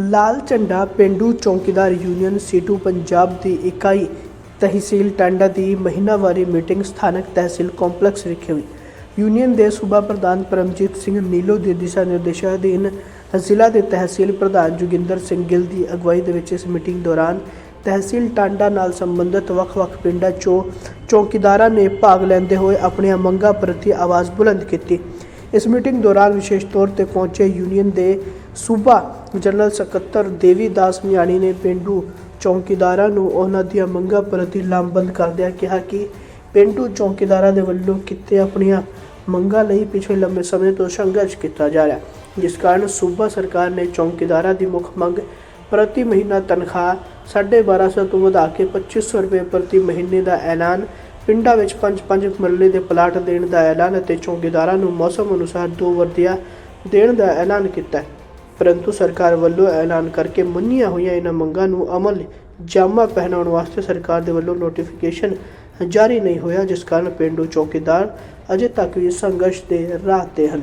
ਲਾਲ ਝੰਡਾ ਪਿੰਡੂ ਚੌਕੀਦਾਰ ਯੂਨੀਅਨ ਸੀਟੂ ਪੰਜਾਬ ਦੀ ਇਕਾਈ ਤਹਿਸੀਲ ਟਾਂਡਾ ਦੀ ਮਹੀਨਾਵਾਰੀ ਮੀਟਿੰਗ ਸਥਾਨਕ ਤਹਿਸੀਲ ਕੰਪਲੈਕਸ ਵਿਖੇ ਹੋਈ। ਯੂਨੀਅਨ ਦੇ ਸੂਬਾ ਪ੍ਰਧਾਨ ਪਰਮਜੀਤ ਸਿੰਘ ਨੀਲੋ ਦੇ ਦਿਸ਼ਾ ਨਿਰਦੇਸ਼ਾਂ ਅਧੀਨ ਜ਼ਿਲ੍ਹਾ ਦੇ ਤਹਿਸੀਲ ਪ੍ਰਧਾਨ ਜੋਗਿੰਦਰ ਸਿੰਘ ਗਿੱਲ ਦੀ ਅਗਵਾਈ ਦੇ ਵਿੱਚ ਇਸ ਮੀਟਿੰਗ ਦੌਰਾਨ ਤਹਿਸੀਲ ਟਾਂਡਾ ਨਾਲ ਸੰਬੰਧਿਤ ਵੱਖ-ਵੱਖ ਪਿੰਡਾਂ 'ਚੋਂ ਚੌਕੀਦਾਰਾਂ ਨੇ ਭਾਗ ਲੈਂਦੇ ਹੋਏ ਆਪਣੀਆਂ ਮੰਗਾਂ ਪ੍ਰਤੀ ਆਵਾਜ਼ ਬੁਲੰਦ ਕੀਤੀ। ਇਸ ਮੀਟਿੰਗ ਦੌਰਾਨ ਵਿਸ਼ੇਸ਼ ਤੌਰ ਤੇ ਪਹੁੰਚੇ ਯੂਨੀਅਨ ਦੇ ਸੂਬਾ ਜਨਰਲ ਸਕੱਤਰ ਦੇਵੀ ਦਾਸ ਮਿਆਣੀ ਨੇ ਪਿੰਡੂ ਚੌਕੀਦਾਰਾਂ ਨੂੰ ਉਹਨਾਂ ਦੀਆਂ ਮੰਗਾਂ ਪ੍ਰਤੀ ਲਾਮਬੰਦ ਕਰਦਿਆਂ ਕਿਹਾ ਕਿ ਪਿੰਡੂ ਚੌਕੀਦਾਰਾਂ ਦੇ ਵੱਲੋਂ ਕੀਤੇ ਆਪਣੀਆਂ ਮੰਗਾਂ ਲਈ ਪਿਛਲੇ ਲੰਬੇ ਸਮੇਂ ਤੋਂ ਸੰਘਰਸ਼ ਕੀਤਾ ਜਾ ਰਿਹਾ ਜਿਸ ਕਾਰਨ ਸੂਬਾ ਸਰਕਾਰ ਨੇ ਚੌਕੀਦਾਰਾਂ ਦੀ ਮੁੱਖ ਮੰਗ ਪ੍ਰਤੀ ਮਹੀਨਾ ਤਨਖਾਹ 1250 ਤੋਂ ਵਧਾ ਕੇ 2500 ਰੁਪਏ ਪ੍ਰਤੀ ਮਹੀਨੇ ਦਾ ਐਲਾਨ, ਪਿੰਡਾਂ ਵਿੱਚ ਪੰਜ ਪੰਜ ਮਰਲੇ ਦੇ ਪਲਾਟ ਦੇਣ ਦਾ ਐਲਾਨ ਅਤੇ ਚੌਕੀਦਾਰਾਂ ਨੂੰ ਮੌਸਮ ਅਨੁਸਾਰ ਦੋ ਵਰਦੀਆਂ ਦੇਣ ਦਾ ਐਲਾਨ ਕੀਤਾ ਪਰੰਤੂ ਸਰਕਾਰ ਵੱਲੋਂ ਐਲਾਨ ਕਰਕੇ ਮੰਨੀਆਂ ਹੋਈਆਂ ਇਹਨਾਂ ਮੰਗਾਂ ਨੂੰ ਅਮਲ ਜਾਮਾ ਪਹਿਨਾਉਣ ਵਾਸਤੇ ਸਰਕਾਰ ਦੇ ਵੱਲੋਂ ਨੋਟੀਫਿਕੇਸ਼ਨ ਜਾਰੀ ਨਹੀਂ ਹੋਇਆ, ਜਿਸ ਕਾਰਨ ਪਿੰਡੂ ਚੌਕੀਦਾਰ ਅਜੇ ਤੱਕ ਵੀ ਸੰਘਰਸ਼ ਦੇ ਰਾਹ ਤੇ ਹਨ।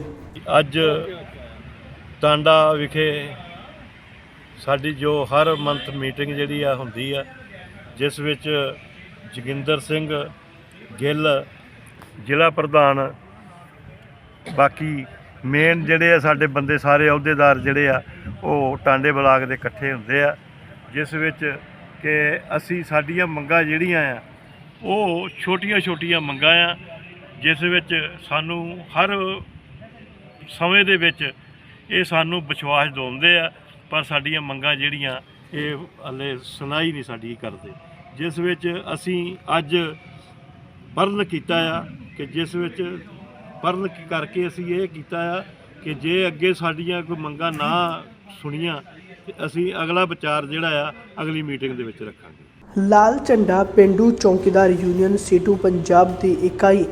ਅੱਜ ਟਾਂਡਾ ਵਿਖੇ ਸਾਡੀ ਜੋ ਹਰ ਮੰਥ ਮੀਟਿੰਗ ਜਿਹੜੀ ਆ ਹੁੰਦੀ ਆ, ਜਿਸ ਵਿੱਚ ਜੋਗਿੰਦਰ ਸਿੰਘ ਗਿੱਲ, ਜ਼ਿਲ੍ਹਾ ਪ੍ਰਧਾਨ, ਬਾਕੀ ਮੇਨ ਜਿਹੜੇ ਆ ਸਾਡੇ ਬੰਦੇ ਸਾਰੇ ਅਹੁਦੇਦਾਰ ਜਿਹੜੇ ਆ, ਉਹ ਟਾਂਡੇ ਬਲਾਕ ਦੇ ਇਕੱਠੇ ਹੁੰਦੇ ਆ, ਜਿਸ ਵਿੱਚ ਕਿ ਅਸੀਂ ਸਾਡੀਆਂ ਮੰਗਾਂ ਜਿਹੜੀਆਂ ਆ, ਉਹ ਛੋਟੀਆਂ-ਛੋਟੀਆਂ ਮੰਗਾਂ ਆ, ਜਿਸ ਵਿੱਚ ਸਾਨੂੰ ਹਰ ਸਮੇਂ ਦੇ ਵਿੱਚ ਇਹ ਸਾਨੂੰ ਵਿਸ਼ਵਾਸ ਦਿਵਾਉਂਦੇ ਆ, ਪਰ ਸਾਡੀਆਂ ਮੰਗਾਂ ਜਿਹੜੀਆਂ, ਇਹ ਹਲੇ ਸੁਣਾਈ ਨਹੀਂ ਸਾਡੀ ਕਰਦੇ। ਜਿਸ ਵਿੱਚ ਅਸੀਂ ਅੱਜ ਵਰਨ ਕੀਤਾ ਆ, ਕਿ ਜਿਸ ਵਿੱਚ ਪਰਨ ਕਰਕੇ ਅਸੀਂ ਇਹ ਕੀਤਾ ਆ ਕਿ ਜੇ ਅੱਗੇ ਸਾਡੀਆਂ ਕੋਈ ਮੰਗਾਂ ਨਾ ਸੁਣੀਆਂ, ਤੇ ਅਸੀਂ ਅਗਲਾ ਵਿਚਾਰ ਜਿਹੜਾ ਆ, ਅਗਲੀ ਮੀਟਿੰਗ ਦੇ ਵਿੱਚ ਰੱਖਾਂਗੇ। ਲਾਲ ਝੰਡਾ ਪਿੰਡੂ ਚੌਕੀਦਾਰ ਯੂਨੀਅਨ ਸੀਟੂ ਪੰਜਾਬ ਦੀ ਇਕਾਈ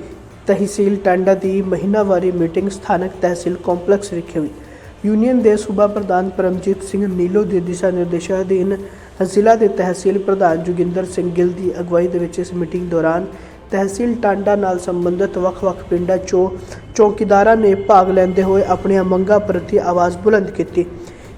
ਤਹਿਸੀਲ ਟਾਂਡਾ ਦੀ ਮਹੀਨਾਵਾਰੀ ਮੀਟਿੰਗ ਸਥਾਨਕ ਤਹਿਸੀਲ ਕੰਪਲੈਕਸ ਵਿਖੇ ਹੋਈ। ਯੂਨੀਅਨ ਦੇ ਸੂਬਾ ਪ੍ਰਧਾਨ ਪਰਮਜੀਤ ਸਿੰਘ ਨੀਲੋ ਦੇ ਦਿਸ਼ਾ ਨਿਰਦੇਸ਼ਾਂ ਅਧੀਨ ਜ਼ਿਲ੍ਹਾ ਦੇ ਤਹਿਸੀਲ ਪ੍ਰਧਾਨ ਜੋਗਿੰਦਰ ਸਿੰਘ ਗਿੱਲ ਦੀ ਅਗਵਾਈ ਦੇ ਵਿੱਚ ਇਸ ਮੀਟਿੰਗ ਦੌਰਾਨ ਤਹਿਸੀਲ ਟਾਂਡਾ ਨਾਲ ਸੰਬੰਧਿਤ ਵੱਖ-ਵੱਖ ਪਿੰਡਾਂ 'ਚੋਂ ਚੌਕੀਦਾਰਾਂ ਨੇ ਭਾਗ ਲੈਂਦੇ ਹੋਏ ਆਪਣੀਆਂ ਮੰਗਾਂ ਪ੍ਰਤੀ ਆਵਾਜ਼ ਬੁਲੰਦ ਕੀਤੀ।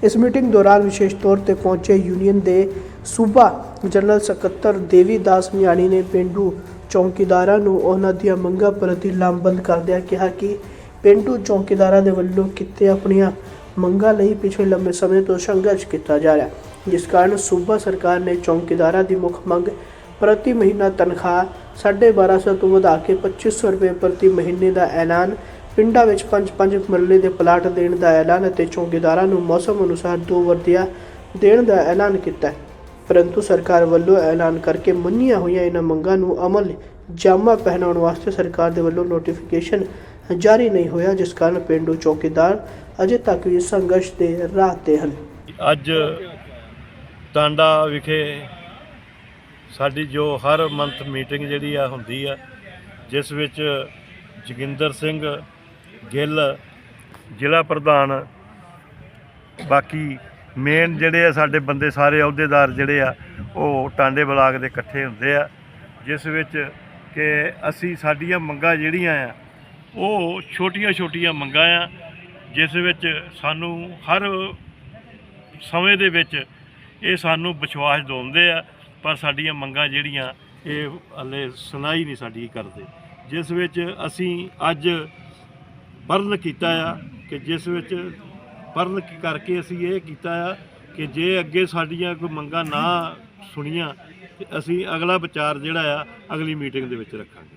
ਇਸ ਮੀਟਿੰਗ ਦੌਰਾਨ ਵਿਸ਼ੇਸ਼ ਤੌਰ ਤੇ ਪਹੁੰਚੇ ਯੂਨੀਅਨ ਦੇ ਸੂਬਾ ਜਨਰਲ ਸਕੱਤਰ ਦੇਵੀ ਦਾਸ ਮਿਆਣੀ ਨੇ ਪਿੰਡੂ ਚੌਕੀਦਾਰਾਂ ਨੂੰ ਉਹਨਾਂ ਦੀਆਂ ਮੰਗਾਂ ਪ੍ਰਤੀ ਲਾਮਬੰਦ ਕਰਦਿਆਂ ਕਿਹਾ ਕਿ ਪਿੰਡੂ ਚੌਕੀਦਾਰਾਂ ਦੇ ਵੱਲੋਂ ਕੀਤੇ ਆਪਣੀਆਂ ਮੰਗਾਂ ਲਈ ਪਿਛਲੇ ਲੰਮੇ ਸਮੇਂ ਤੋਂ ਸੰਘਰਸ਼ ਕੀਤਾ ਜਾ ਰਿਹਾ ਜਿਸ ਕਾਰਨ ਸੂਬਾ ਸਰਕਾਰ ਨੇ ਚੌਕੀਦਾਰਾਂ ਦੀ ਮੁੱਖ ਮੰਗ ਪ੍ਰਤੀ ਮਹੀਨਾ ਤਨਖਾਹ 1250 ਤੋਂ ਵਧਾ ਕੇ 2500 ਰੁਪਏ ਪ੍ਰਤੀ ਮਹੀਨੇ ਦਾ ਐਲਾਨ। ਪਿੰਡਾਂ ਵਿੱਚ ਪੰਜ ਪੰਜ ਮਰਲੇ ਦੇ ਪਲਾਟ ਦੇਣ ਦਾ ਐਲਾਨ ਅਤੇ ਚੌਕੀਦਾਰਾਂ ਨੂੰ ਮੌਸਮ ਅਨੁਸਾਰ ਦੋ ਵਰਦੀਆਂ ਦੇਣ ਦਾ ਐਲਾਨ ਕੀਤਾ ਪਰੰਤੂ ਸਰਕਾਰ ਵੱਲੋਂ ਐਲਾਨ ਕਰਕੇ ਮੰਨੀਆਂ ਹੋਈਆਂ ਇਹਨਾਂ ਮੰਗਾਂ ਨੂੰ ਅਮਲ ਜਾਮਾ ਪਹਿਨਾਉਣ ਵਾਸਤੇ ਸਰਕਾਰ ਦੇ ਵੱਲੋਂ ਨੋਟੀਫਿਕੇਸ਼ਨ ਜਾਰੀ ਨਹੀਂ ਹੋਇਆ, ਜਿਸ ਕਾਰਨ ਪਿੰਡੂ ਚੌਕੀਦਾਰ ਅਜੇ ਤੱਕ ਵੀ ਸੰਘਰਸ਼ ਦੇ ਰਾਹ ਤੇ ਹਨ। ਅੱਜ ਟਾਂਡਾ ਵਿਖੇ ਸਾਡੀ ਜੋ ਹਰ ਮੰਥ ਮੀਟਿੰਗ ਜਿਹੜੀ ਆ ਹੁੰਦੀ ਆ, ਜਿਸ ਵਿੱਚ ਜੋਗਿੰਦਰ ਸਿੰਘ ਗਿੱਲ, ਜ਼ਿਲ੍ਹਾ ਪ੍ਰਧਾਨ, ਬਾਕੀ ਮੇਨ ਜਿਹੜੇ ਆ ਸਾਡੇ ਬੰਦੇ ਸਾਰੇ ਅਹੁਦੇਦਾਰ ਜਿਹੜੇ ਆ, ਉਹ ਟਾਂਡੇ ਬਲਾਕ ਦੇ ਇਕੱਠੇ ਹੁੰਦੇ ਆ, ਜਿਸ ਵਿੱਚ ਕਿ ਅਸੀਂ ਸਾਡੀਆਂ ਮੰਗਾਂ ਜਿਹੜੀਆਂ ਆ, ਉਹ ਛੋਟੀਆਂ-ਛੋਟੀਆਂ ਮੰਗਾਂ ਆ, ਜਿਸ ਵਿੱਚ ਸਾਨੂੰ ਹਰ ਸਮੇਂ ਦੇ ਵਿੱਚ ਇਹ ਸਾਨੂੰ ਵਿਸ਼ਵਾਸ ਦਿਵਾਉਂਦੇ ਆ ਪਰ ਸਾਡੀਆਂ ਮੰਗਾਂ ਜਿਹੜੀਆਂ, ਇਹ ਹਲੇ ਸੁਣਾਈ ਨਹੀਂ ਸਾਡੀ ਕਰਦੇ। ਜਿਸ ਵਿੱਚ ਅਸੀਂ ਅੱਜ ਪਰਨ ਕੀਤਾ ਆ ਕਿ ਜਿਸ ਵਿੱਚ ਪਰਨ ਕਰਕੇ ਅਸੀਂ ਇਹ ਕੀਤਾ ਆ ਕਿ ਜੇ ਅੱਗੇ ਸਾਡੀਆਂ ਕੋਈ ਮੰਗਾਂ ਨਾ ਸੁਣੀਆਂ, ਤੇ ਅਸੀਂ ਅਗਲਾ ਵਿਚਾਰ ਜਿਹੜਾ ਆ ਅਗਲੀ ਮੀਟਿੰਗ ਦੇ ਵਿੱਚ ਰੱਖਾਂਗੇ।